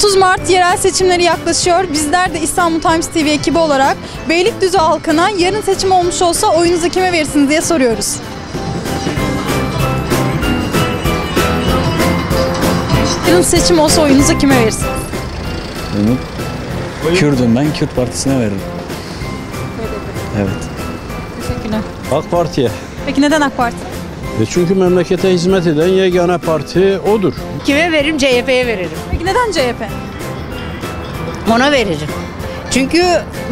30 Mart yerel seçimleri yaklaşıyor. Bizler de İstanbul Times TV ekibi olarak Beylikdüzü halkına yarın seçim olmuş olsa oyunuzu kime verirsiniz diye soruyoruz. Yarın seçim olsa oyunuzu kime verirsiniz? Kürdüm ben, Kürt Partisi'ne veririm. Evet. Teşekkürler. AK Parti'ye. Peki neden AK Parti? E çünkü memlekete hizmet eden yegane parti odur. Kime veririm? CHP'ye veririm. Peki neden CHP? Ona veririm. Çünkü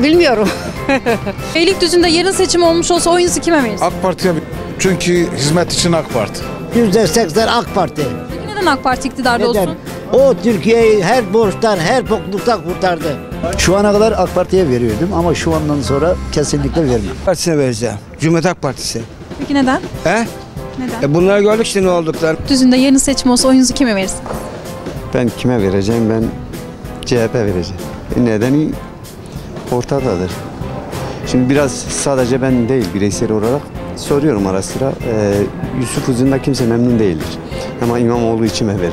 bilmiyorum. Beylikdüzü'nde yarın seçim olmuş olsa oyunuzu kime verirsiniz? AK Parti'ye çünkü hizmet için AK Parti. Yüzde seksen AK Parti. Peki neden AK Parti iktidarda Neden? olsun? O Türkiye'yi her borçtan, her bokluktan kurtardı. Şu ana kadar AK Parti'ye veriyordum ama şu andan sonra kesinlikle vermem. Partisine vereceğim. Cumhuriyet Halk Partisi. Peki neden? He? Neden? E bunları gördük işte ne olduklar. Düzünde yarın seçim olsa oyunuzu kime verirsiniz? Ben kime vereceğim? Ben CHP vereceğim. E nedeni ortadadır. Şimdi biraz sadece ben değil bireysel olarak soruyorum ara sıra. Ee, Yusuf Uzun'da kimse memnun değildir. Ama İmamoğlu içime verir.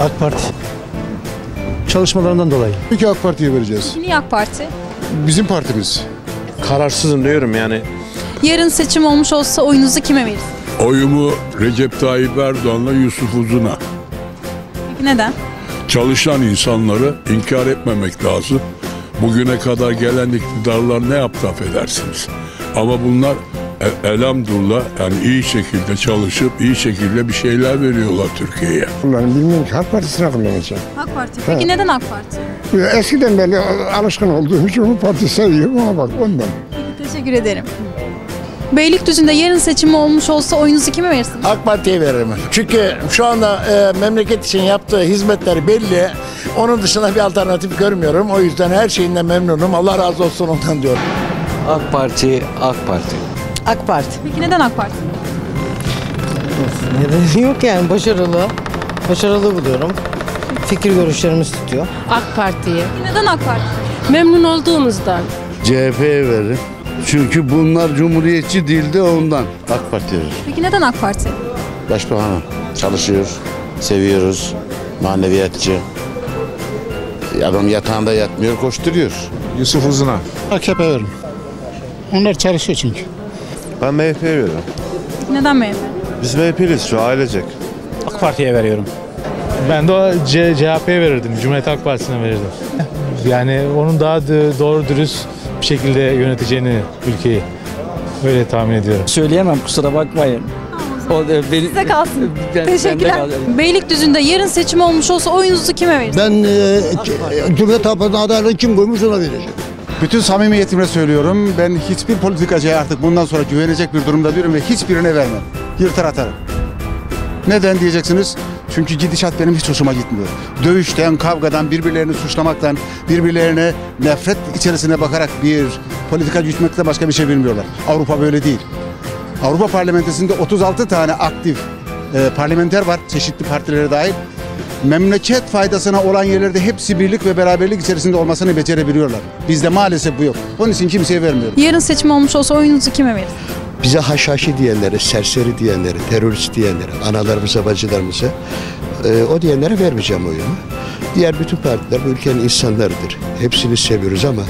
AK Parti. Çalışmalarından dolayı. Çünkü AK Parti'ye vereceğiz. Niye AK Parti? Bizim partimiz. Kararsızım diyorum yani. Yarın seçim olmuş olsa oyunuzu kime verirsiniz? Oyumu Recep Tayyip Erdoğan'la Yusuf Uzun'a. Peki neden? Çalışan insanları inkar etmemek lazım. Bugüne kadar gelen iktidarlar ne yaptı affedersiniz. Ama bunlar e- elhamdülillah yani iyi şekilde çalışıp iyi şekilde bir şeyler veriyorlar Türkiye'ye. Ben bilmiyorum ki AK Partisi'ne kullanacağım. AK Parti. Peki neden AK Parti? Eskiden beri alışkın olduğum için bu parti seviyorum ama bak ondan. Teşekkür ederim. Beylikdüzü'nde yarın seçim olmuş olsa oyunuzu kime verirsiniz? AK Parti'ye veririm. Çünkü şu anda e, memleket için yaptığı hizmetler belli. Onun dışında bir alternatif görmüyorum. O yüzden her şeyinden memnunum. Allah razı olsun ondan diyorum. AK Parti, AK Parti. AK Parti. Peki neden AK Parti? Nedeni yok yani başarılı. Başarılı buluyorum. Fikir görüşlerimiz tutuyor. AK Parti'ye. Peki neden AK Parti? Memnun olduğumuzdan. CHP'ye veririm. Çünkü bunlar cumhuriyetçi değil de ondan. AK veririm. Peki neden AK Parti? Başbakanım çalışıyor, seviyoruz, maneviyatçı. Adam yatağında yatmıyor, koşturuyor. Yusuf Uzun'a. AKP veririm. Onlar çalışıyor çünkü. Ben MHP'ye. Peki neden MHP? Biz MHP'liyiz şu ailecek. AK Parti'ye veriyorum. Ben de C- CHP'ye verirdim. Cumhuriyet Halk Partisi'ne verirdim. Yani onun daha doğru dürüst şekilde yöneteceğini ülkeyi öyle tahmin ediyorum. Söyleyemem kusura bakmayın. O da beni, Size kalsın. Ben- Teşekkürler. kalır. Beylikdüzü'nde yarın seçim olmuş olsa oyunuzu kime verirsiniz? Ben e, Cumhuriyet Halk Partisi'ne adaylığı kim koymuş ona vereceğim. Bütün samimiyetimle söylüyorum. Ben hiçbir politikacıya artık bundan sonra güvenecek bir durumda değilim ve hiçbirine vermem. Yırtar atarım. Neden diyeceksiniz? Çünkü gidişat benim hiç hoşuma gitmiyor. Dövüşten, kavgadan, birbirlerini suçlamaktan, birbirlerine nefret içerisine bakarak bir politika gütmekten başka bir şey bilmiyorlar. Avrupa böyle değil. Avrupa Parlamentosu'nda 36 tane aktif e, parlamenter var, çeşitli partilere dahil. Memleket faydasına olan yerlerde hepsi birlik ve beraberlik içerisinde olmasını becerebiliyorlar. Bizde maalesef bu yok. Onun için kimseye vermiyorum. Yarın seçim olmuş olsa oyunuzu kime verirsiniz? Bize haşhaşi diyenlere, serseri diyenlere, terörist diyenlere, analarımıza, bacılarımıza e, o diyenlere vermeyeceğim oyunu. Diğer bütün partiler bu ülkenin insanlarıdır. Hepsini seviyoruz ama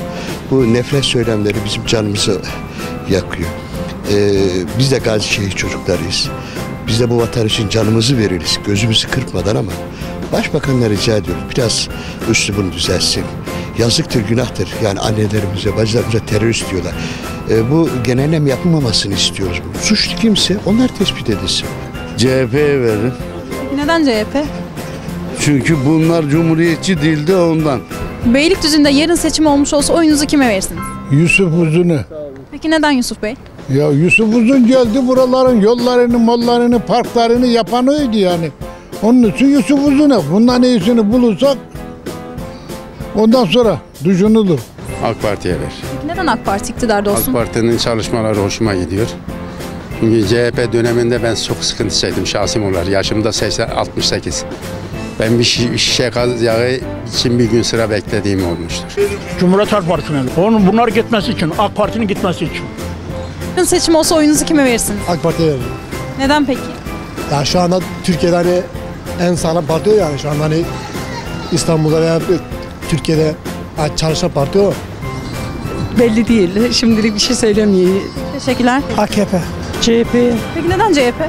bu nefret söylemleri bizim canımızı yakıyor. E, biz de gazi şehit çocuklarıyız. Biz de bu vatan için canımızı veririz. Gözümüzü kırpmadan ama Başbakanla rica ediyorum biraz üslubunu düzelsin. Yazıktır, günahtır. Yani annelerimize, bacılarımıza terörist diyorlar. E, bu genellem yapılmamasını istiyoruz. Suçlu kimse onlar tespit edilsin. CHP'ye. Peki neden CHP? Çünkü bunlar cumhuriyetçi değil de ondan. Beylikdüzü'nde yarın seçim olmuş olsa oyunuzu kime verirsiniz? Yusuf Uzun'u. Peki neden Yusuf Bey? Ya Yusuf Uzun geldi buraların yollarını, mollarını, parklarını yapan oydu yani. Onun için Yusuf Uzun'a. Bundan iyisini bulursak ondan sonra düşünülür. AK Parti'ye ver. Neden AK Parti iktidarda olsun? AK Parti'nin çalışmaları hoşuma gidiyor. Çünkü CHP döneminde ben çok sıkıntı çektim şahsım olarak. Yaşım da 80, 68. Ben bir şi- şişe gaz yağı için bir gün sıra beklediğim olmuştur. Cumhuriyet Halk Partisi'ne. Onun bunlar gitmesi için, AK Parti'nin gitmesi için. Yarın seçim olsa oyunuzu kime verirsiniz? AK Parti'ye veririm. Neden peki? Ya şu anda Türkiye'de hani en sağlam parti o yani şu anda hani İstanbul'da veya Türkiye'de çalışan parti o. Belli değil. Şimdilik bir şey söylemiyor. Teşekkürler. AKP. CHP Peki neden CHP?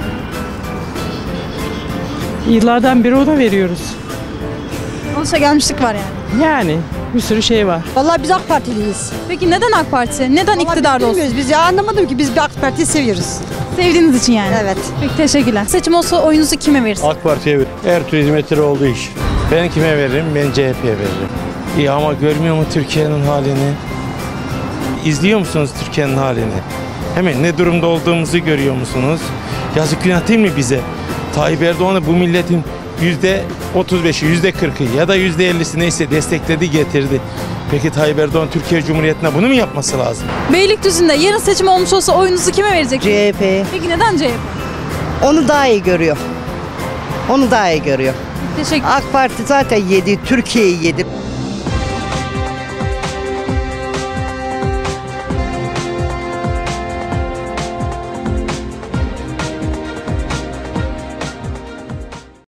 yıllardan beri ona veriyoruz. Alışa gelmişlik var yani. Yani bir sürü şey var. Vallahi biz AK Partiliyiz. Peki neden AK Parti? Neden iktidarda olsun? Bilmiyoruz biz ya anlamadım ki biz bir AK Parti'yi seviyoruz. Sevdiğiniz için yani. Evet. Peki teşekkürler. Seçim olsa oyunuzu kime verirsiniz? AK Parti'ye ver. Her türlü hizmetleri olduğu iş. Ben kime veririm? Ben CHP'ye veririm. İyi ama görmüyor mu Türkiye'nin halini? İzliyor musunuz Türkiye'nin halini? Hemen ne durumda olduğumuzu görüyor musunuz? Yazık günah değil mi bize? Tayyip Erdoğan'ı bu milletin yüzde 35'i, yüzde 40'ı ya da yüzde 50'si neyse destekledi getirdi. Peki Tayyip Erdoğan Türkiye Cumhuriyeti'ne bunu mu yapması lazım? Beylikdüzü'nde yarın seçim olmuş olsa oyunuzu kime vereceksiniz? CHP. Peki neden CHP? Onu daha iyi görüyor. Onu daha iyi görüyor. Teşekkür AK Parti zaten yedi, Türkiye'yi yedi.